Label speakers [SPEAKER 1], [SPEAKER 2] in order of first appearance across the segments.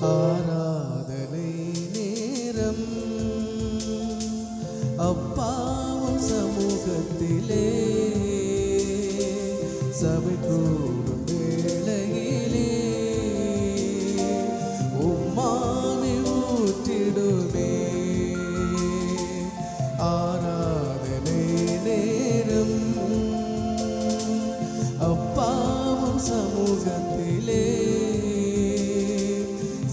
[SPEAKER 1] ஆராதனை நேரம். அப்பாவும் சமூகத்திலே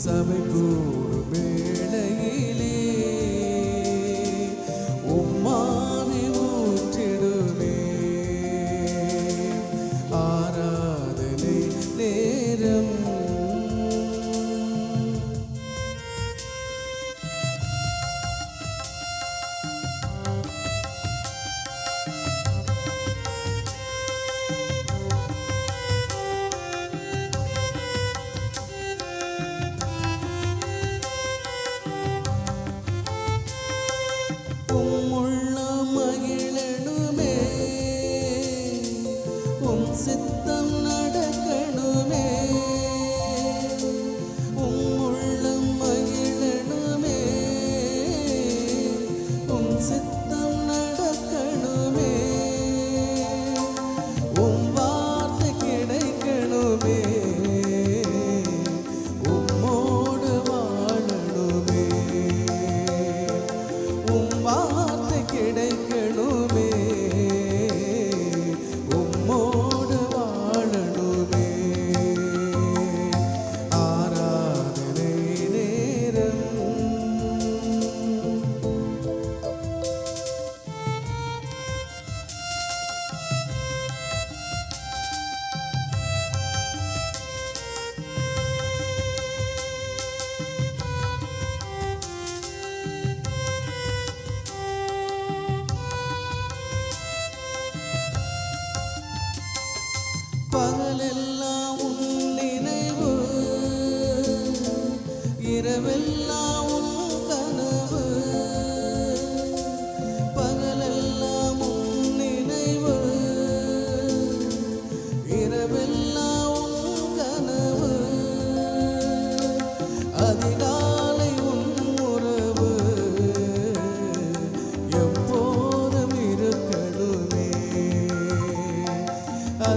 [SPEAKER 1] sabe cura.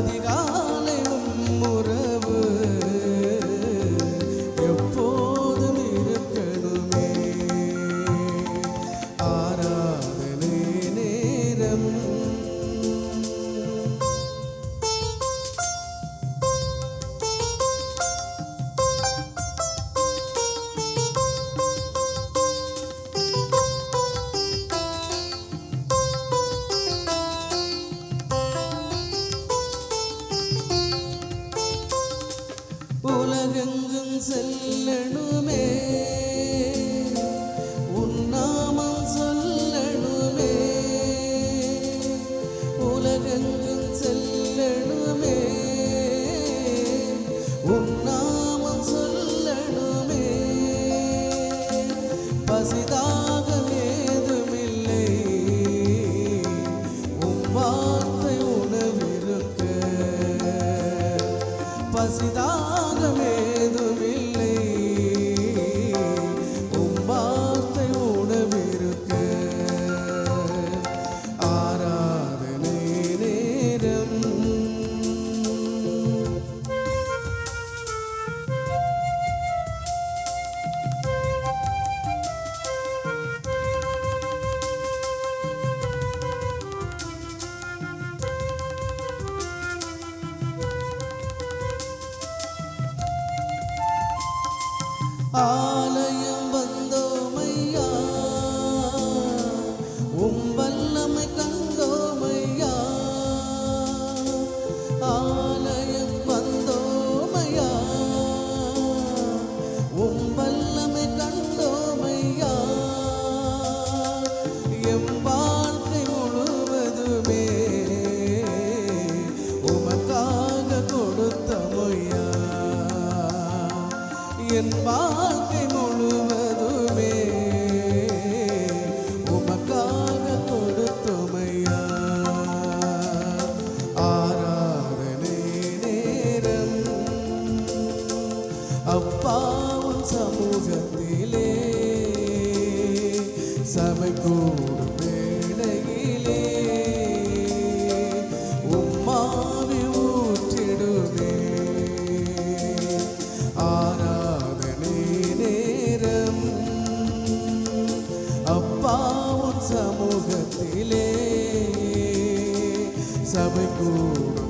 [SPEAKER 1] diga உலகெங்கும் செல்லணுமே. உன்னாமம் சொல்லணுமே. உலகெங்கும் செல்லணுமே. உன்னாமம் சொல்லணுமே. பசிதாக ஏதுமில்லை. உன் வார்த்தை உணவிருக்க. பசிதாக Hallelujah. என்பார் சமூகத்திலே சபை கூடும்.